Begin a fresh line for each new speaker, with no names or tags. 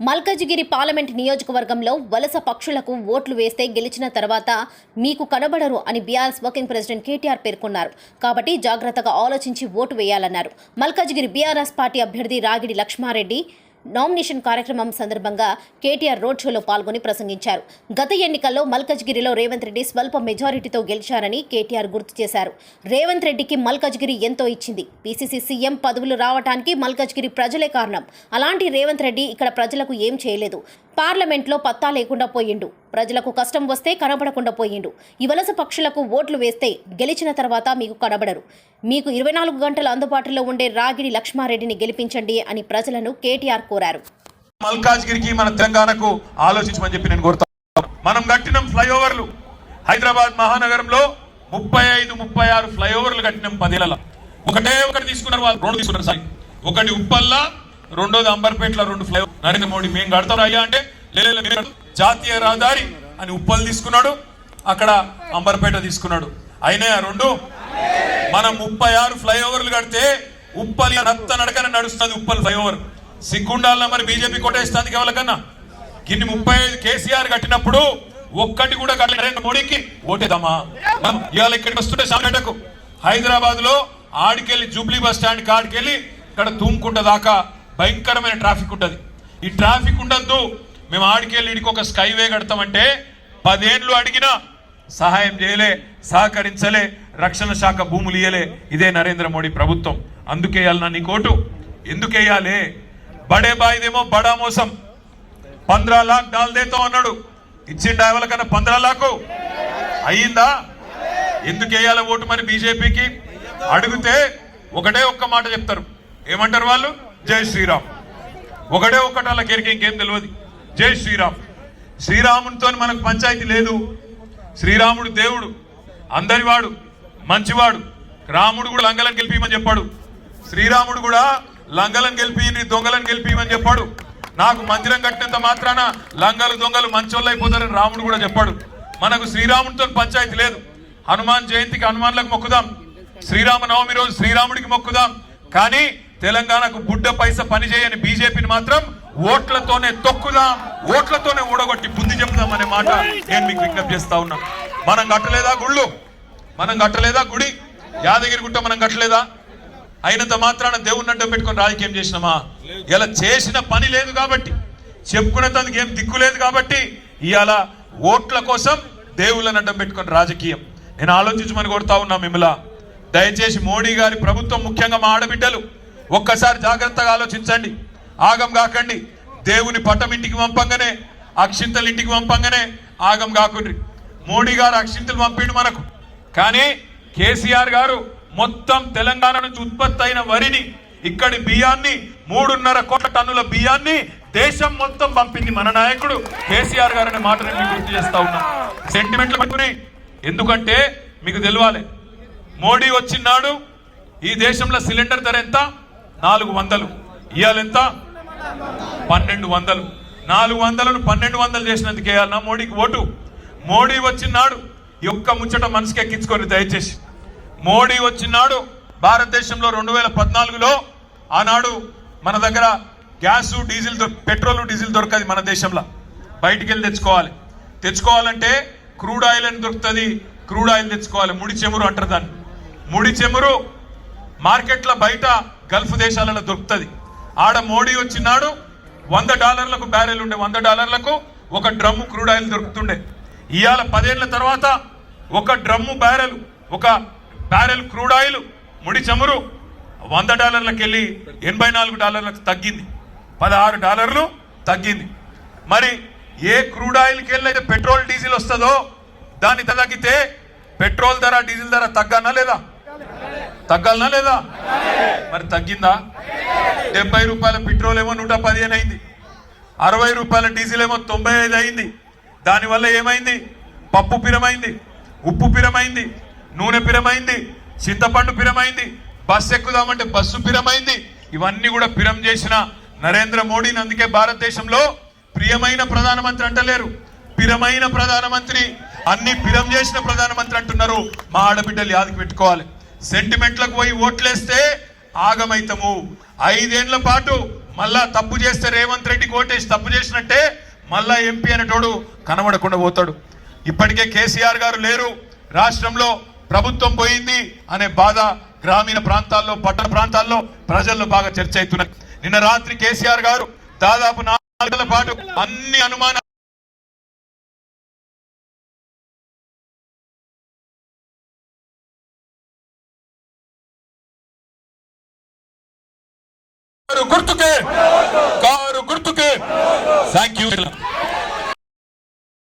మల్కజిగిరి parliament నియోజకవర్గంలో వలస పక్షులకు ఓట్లు వేస్తే గెలిచిన తర్వాత మీకు కనబడరు అని బీఆర్ఎస్ వర్కింగ్ ప్రెసిడెంట్ కేటీఆర్ పేర్కొన్నారు. కాబట్టి జాగ్రత్తగా ఆలోచించి ఓటు వేయాలన్నారు. మల్కజిగిరి బీఆర్ఎస్ పార్టీ అభ్యర్థి రాగిడి లక్ష్మారెడ్డి నామినేషన్ కార్యక్రమం సందర్భంగా కేటీఆర్ రోడ్ షోలో పాల్గొని ప్రసంగించారు. గత ఎన్నికల్లో మల్కజ్గిరిలో రేవంత్ రెడ్డి స్వల్ప మెజారిటీతో గెలిచారని కేటీఆర్ గుర్తు చేశారు. రేవంత్ రెడ్డికి మల్కజ్గిరి ఎంతో ఇచ్చింది. పీసీసీ సీఎం పదవులు రావడానికి మల్కజ్గిరి ప్రజలే కారణం. అలాంటి రేవంత్ రెడ్డి ఇక్కడ ప్రజలకు ఏం చేయలేదు. పార్లమెంట్లో పత్తా లేకుండా పోయిండు. ప్రజలకు కష్టం వస్తే కనబడకుండా పోయిండు. ఈ వలస పక్షులకు ఓట్లు వేస్తే గెలిచిన తర్వాత మీకు కనబడరు. మీకు ఇరవై నాలుగు గంటలు అందుబాటులో ఉండే రాగిడి లక్ష్మారెడ్డిని గెలిపించండి అని ప్రజలను కేటీఆర్ కోరారు.
మల్కాజ్గిరికి మన తెలంగాణకు ఆలోచించమని చెప్పి నేను కోరుతా మనం కట్టిన ఫ్లైఓవర్లు హైదరాబాద్ మహానగరంలో ముప్పై ఐదు ముప్పై ఆరు ఫ్లైఓవర్లు కట్టినాం పదేళ్ళ ఒకటే ఒకటి తీసుకున్నారు వాళ్ళు రెండు తీసుకున్నారు సార్. ఒకటి ఉప్పల్లా రెండోది అంబర్పేటలో రెండు ఫ్లైఓవర్ నరేంద్ర మోడీ మేము కడతాం అయ్యా అంటే "లే, జాతీయ రహదారి అని ఉప్పల్ తీసుకున్నాడు. అక్కడ అంబర్పేట తీసుకున్నాడు. అయినాయా రెండు? మనం ముప్పై ఆరు ఫ్లైఓవర్లు కడితే ఉప్పల్ నత్త నడకన నడుస్తుంది ఉప్పల్ ఫ్లైఓవర్ సిగ్గుండాల మరి బీజేపీ కొట్టేస్తుంది ఎవరికన్నా గిన్ని ముప్పై ఐదు కేసీఆర్ కట్టినప్పుడు ఒక్కటి కూడా కట్టలేదు నరేంద్ర మోడీకి ఓటేదమ్మా ఇవాళ ఇక్కడికి వస్తుంటే సామెటకు హైదరాబాద్లో ఆడికెళ్ళి జూబ్లీ బస్ స్టాండ్ కాడికెళ్ళి ఇక్కడ తూముకుంట దాకా భయంకరమైన ట్రాఫిక్ ఉంటుంది. ఈ ట్రాఫిక్ ఉండద్దు. మేము ఆడికెళ్ళి ఇడికి ఒక స్కైవే కడతామంటే పదేండ్లు అడిగినా సహాయం చేయలే సహకరించలే రక్షణ శాఖ భూములు ఇయ్యలే. ఇదే నరేంద్ర మోడీ ప్రభుత్వం. అందుకేయాలి నా నీ కోటు. ఎందుకు బడే బాయిదేమో బడా మోసం. పంద్రా లాక్ డాల్ అన్నాడు. ఇచ్చిండా ఎవరికన్నా పంద్రా లాకు. అయ్యిందా? ఎందుకు వేయాలి ఓటు మరి బీజేపీకి? అడిగితే ఒకటే ఒక్క మాట చెప్తారు. ఏమంటారు వాళ్ళు? జై శ్రీరామ్. ఒకటే ఒకటి వాళ్ళకి ఎరిక ఇంకేం తెలియదు జై శ్రీరామ్. శ్రీరామునితో మనకు పంచాయతీ లేదు. శ్రీరాముడు దేవుడు. అందరివాడు మంచివాడు. రాముడు కూడా లంగలను గెలిపిమని చెప్పాడు. శ్రీరాముడు కూడా లంగలను గెలిపి దొంగలను గెలిపిమని చెప్పాడు. నాకు మందిరం కట్టినంత మాత్రాన లంగలు దొంగలు మంచోళ్ళు అయిపోతారని రాముడు కూడా చెప్పాడు. మనకు శ్రీరాముడితో పంచాయతీ లేదు. హనుమాన్ జయంతికి హనుమాన్లకు మొక్కుదాం. శ్రీరామనవమి రోజు శ్రీరాముడికి మొక్కుదాం. కానీ తెలంగాణకు బుడ్డ పైస పనిచేయని బీజేపీని మాత్రం ఓట్లతోనే తొక్కుదాం ఓట్లతోనే ఊడగొట్టి బుద్ధి చెప్దాం అనే మాట నేను మీకు విజ్ఞప్తి చేస్తా ఉన్నా. మనం కట్టలేదా గుళ్ళు? మనం కట్టలేదా గుడి? యాదగిరి గుట్ట మనం కట్టలేదా? అయినంత మాత్రాన దేవుని అడ్డం పెట్టుకొని రాజకీయం చేసినామా? ఇలా చేసిన పని లేదు కాబట్టి చెప్పుకునేందుకు ఏం దిక్కు లేదు కాబట్టి ఇవాళ ఓట్ల కోసం దేవుళ్ళని అడ్డం పెట్టుకొని రాజకీయం. నేను ఆలోచించమని కొడతా ఉన్నా మిమ్మల్ని. దయచేసి మోడీ గారి ప్రభుత్వం ముఖ్యంగా మా ఆడబిడ్డలు ఒక్కసారి జాగ్రత్తగా ఆలోచించండి. ఆగం కాకండి. దేవుని పటం ఇంటికి పంపంగానే అక్షింతలు ఇంటికి పంపంగానే ఆగం కాకుండ్రి. మోడీ గారు అక్షింతలు పంపిండు మనకు. కానీ కేసీఆర్ గారు మొత్తం తెలంగాణ నుంచి ఉత్పత్తి అయిన వరిని ఇక్కడి బియ్యాన్ని మూడున్నర కోట్ల టన్నుల బియ్యాన్ని దేశం మొత్తం పంపింది మన నాయకుడు కేసీఆర్ గారు అనే మాట మీకు గుర్తు చేస్తా ఉన్నా. సెంటిమెంట్లు పట్టుకుని. ఎందుకంటే మీకు తెలియాలి మోడీ వచ్చినాడు ఈ దేశంలో సిలిండర్ ధర ఎంత? నాలుగు వందలు. ఇవాళ ఎంత? పన్నెండు వందలు. నాలుగు వందలను పన్నెండు వందలు చేసినందుకు వేయాలన్నా మోడీకి ఓటు. మోడీ వచ్చినాడు యొక్క ముచ్చట మనసుకి ఎక్కించుకొని దయచేసి. మోడీ వచ్చినాడు భారతదేశంలో రెండు వేల పద్నాలుగులో ఆనాడు మన దగ్గర గ్యాసు డీజిల్ పెట్రోల్ డీజిల్ దొరకదు మన దేశంలో. బయటికి వెళ్ళి తెచ్చుకోవాలి. తెచ్చుకోవాలంటే క్రూడ్ ఆయిల్ అని దొరుకుతుంది. క్రూడ్ ఆయిల్ తెచ్చుకోవాలి. ముడి చెమురు అంటారు దాన్ని. ముడి చెమురు మార్కెట్లో బయట గల్ఫ్ దేశాలలో దొరుకుతుంది. ఆడ మోడీ వచ్చినాడు వంద డాలర్లకు బ్యారెల్ ఉండే వంద డాలర్లకు ఒక డ్రమ్ము క్రూడ్ ఆయిల్ దొరుకుతుండే. ఇవాళ పదేళ్ళ తర్వాత ఒక డ్రమ్ము బ్యారెల్ ఒక బ్యారెల్ క్రూడ్ ఆయిల్ ముడి చమురు వంద డాలర్లకు వెళ్ళి ఎనభై నాలుగు డాలర్లకు తగ్గింది. పదహారు డాలర్లు తగ్గింది. మరి ఏ క్రూడ్ ఆయిల్కి వెళ్ళైతే అయితే పెట్రోల్ డీజిల్ వస్తుందో దాన్ని తగ్గితే పెట్రోల్ ధర డీజిల్ ధర తగ్గానా లేదా? తగ్గాలనా లేదా? మరి తగ్గిందా? డెబ్బై రూపాయల పెట్రోల్ ఏమో నూట పదిహేను అయింది. అరవై రూపాయల డీజిల్ ఏమో తొంభై ఐదు అయింది. దానివల్ల ఏమైంది? పప్పు పిరమైంది ఉప్పు పిరమైంది నూనె పిరమైంది చింతపండు పిరమైంది బస్సు ఎక్కుదామంటే బస్సు పిరమైంది. ఇవన్నీ కూడా పిరం చేసిన నరేంద్ర మోడీని అందుకే భారతదేశంలో ప్రియమైన ప్రధానమంత్రి అంటలేరు. పిరమైన ప్రధానమంత్రి అన్ని పిరం చేసిన ప్రధానమంత్రి అంటున్నారు. మా ఆడబిడ్డలు యాదకి పెట్టుకోవాలి. సెంటిమెంట్లకు పోయి ఓట్లేస్తే ఆగమైతము. ఐదేళ్ళ పాటు మళ్ళా తప్పు చేస్తే రేవంత్ రెడ్డి కోటేసి తప్పు చేసినట్టే మళ్ళా ఎంపీ అనేటోడు కనబడకుండా పోతాడు. ఇప్పటికే కేసీఆర్ గారు లేరు. రాష్ట్రంలో ప్రభుత్వం పోయింది అనే బాధ గ్రామీణ ప్రాంతాల్లో పట్టణ ప్రాంతాల్లో ప్రజల్లో బాగా చర్చ అవుతున్నాయి నిన్న రాత్రి కేసీఆర్ గారు దాదాపు నాలుగు పాటు అన్ని అనుమానాలు గుర్తుకే. కారు గుర్తుకే. Thank you